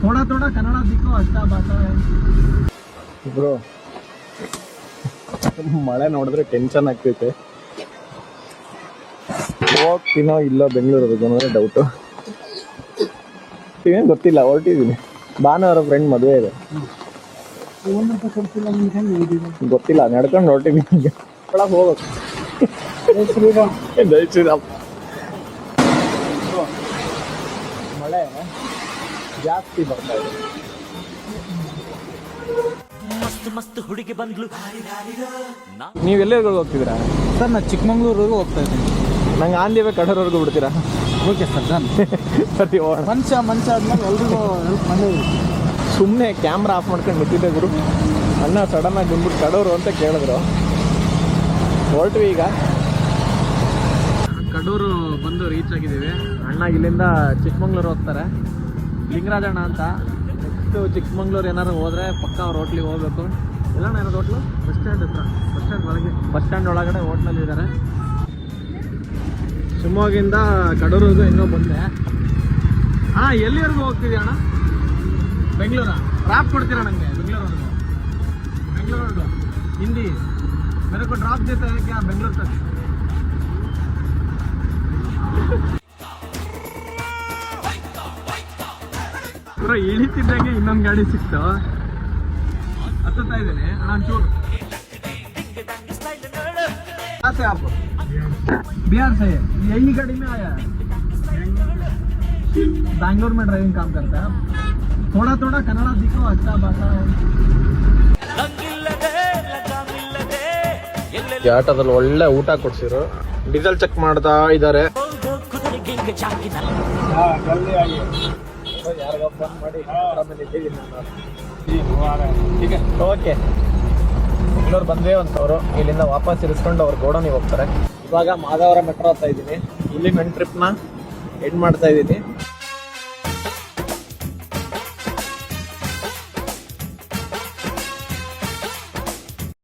ಥೋಡ ಥೋಡ ಕನ್ನಡ ದಿಕ್ಕು ಅಷ್ಟ ಭಾಷೆ ಬ್ರೋ ಮಳೆ ನೋಡಿದ್ರೆ ಟೆನ್ಷನ್ ಆಗ್ತೈತೆ. ಹೋಗ್ತೀನೋ ಇಲ್ಲ ಬೆಂಗಳೂರಿಗೆ ಅನ್ನೋದೇ ಡೌಟು ಏನು ಗೊತ್ತಿಲ್ಲ ಹೊರಟಿದ್ದೀನಿ ಭಾನುವಾರ ಫ್ರೆಂಡ್ ಮದುವೆ ಇದೆ. ಗೊತ್ತಿಲ್ಲ ನಡ್ಕೊಂಡು ಹೊರಟಿದ್ದೀನಿ ಒಳಗೆ ಹೋಗ್ಬೇಕು ಜೈ ಶ್ರೀರಾಮ್. ಮಳೆ. ಜಾಸ್ತಿ ಬರ್ತಾ ಇದೆ. ಮಸ್ತ್ ಮಸ್ತ್ ಹುಡುಗಿ ಬಂದ್ಲು. ನೀವು ಎಲ್ಲಿವರೆಗೂ ಹೋಗ್ತಿದ್ದೀರಾ? ಸರ್ ನಾನು ಚಿಕ್ಕಮಂಗ್ಳೂರ್ವರೆಗೂ ಹೋಗ್ತಾ ಇದ್ದೀನಿ. ನಂಗೆ ಆನ್ಲಿವೆ ಕಡೂರ್ವರೆಗೂ ಬಿಡ್ತೀರಾ? ಓಕೆ ಸರ್ ನಾನು ಸರಿ ಮನುಷ್ಯ ಮನುಷ್ಯ ಆದ್ಮೇಲೆ ಎಲ್ರಿಗೂ ಹೆಲ್ಪ್ ಮಾಡಿ ಸುಮ್ಮನೆ ಕ್ಯಾಮ್ರಾ ಆಫ್ ಮಾಡ್ಕೊಂಡು ಬಿಟ್ಟಿದ್ದೆ ಗುರು. ಅಣ್ಣ ಸಡನ್ ಆಗಿ ಬಂದ್ಬಿಟ್ಟು ಕಡೋರು ಅಂತ ಕೇಳಿದ್ರು. ಹೊರಟ್ವಿ ಈಗ. ಕಡೂರು ಬಂದು ರೀಚ್ ಆಗಿದ್ದೀವಿ. ಅಣ್ಣ ಇಲ್ಲಿಂದ ಚಿಕ್ಕಮಂಗ್ಳೂರು ಹೋಗ್ತಾರೆ. ಲಿಂಗರಾಜಣ್ಣ ಅಂತ. ನೆಕ್ಸ್ಟ್ ಚಿಕ್ಕಮಂಗ್ಳೂರು ಏನಾದ್ರು ಹೋದ್ರೆ ಪಕ್ಕ ಅವ್ರ ಹೋಟ್ಲಿಗೆ ಹೋಗ್ಬೇಕು. ಎಲ್ಲ ಏನಾದ್ರು ಹೋಟ್ಲು? ಬಸ್ ಸ್ಟ್ಯಾಂಡ್ ಹತ್ರ. ಬಸ್ ಸ್ಟ್ಯಾಂಡ್ ಒಳಗೆ. ಬಸ್ ಸ್ಟ್ಯಾಂಡ್ ಒಳಗಡೆ ಹೋಟ್ಲಲ್ಲಿ ಇದ್ದಾರೆ ಶಿವಮೊಗ್ಗಿಂದ ಕಡೂರಿಗೆ ಇನ್ನೂ ಬಂದೆ ಹಾಂ ಎಲ್ಲಿವರೆಗೂ ಹೋಗ್ತಿದ್ಯಾ ಅಣ್ಣ? ಬೆಂಗಳೂರ? ಡ್ರಾಪ್ ಕೊಡ್ತೀರಾ ನನಗೆ ಬೆಂಗಳೂರವರೆಗೂ. ಬೆಂಗಳೂರವರೆಗೂ. ಹಿಂದಿ. ಮೇರೆ ಡ್ರಾಪ್ ಜೊತೆ ಬೆಂಗಳೂರು ತಕ್ಷಣ. ಪೂರ ಇಳಿತಿದ್ದಂಗೆ ಇನ್ನೊಂದು ಗಾಡಿ ಸಿಕ್ತು ಹತ್ತುತ್ತಾ ಇದ್ದೇನೆ ಒಂಚೂರು कहाँ से आप बिहार से यही गाड़ी में आया है बैंगलोर में ड्राइविंग काम करता है आप थोड़ा थोड़ा कन्नड़ा दिखो अच्छा भाषा है ಲಂಗಿಲ್ಲದೆ ಲಗಾಮಿಲ್ಲದೆ ಎಲ್ಲೆಲ್ಲ ಆಟೋದಲ್ಲಿ ಒಳ್ಳೆ ಊಟ ಕೊಡ್ಸಿರು ಡೀಸೆಲ್ ಚೆಕ್ ಮಾಡ್ತಾ ಇದ್ದಾರೆ ಕುದುರೆಗೆ ಹಿಂಗೆ ಈಗ ಓಕೆ. ಬೆಂಗಳೂರು ಬಂದ್ರೆ ಅಂತವ್ರು ಇಲ್ಲಿಂದ ವಾಪಸ್ ಇರಿಸ್ಕೊಂಡು ಅವ್ರು ಗೋಡನಿಗೆ ಹೋಗ್ತಾರೆ. ಇವಾಗ ಮಾದವರ ಮೆಟ್ರೋ ಹತ್ತಾ ಇದ್ದೀನಿ. ಇಲ್ಲಿ ನನ್ನ ಟ್ರಿಪ್ನ ಎಂಡ್ ಮಾಡ್ತಾ ಇದ್ದೀನಿ.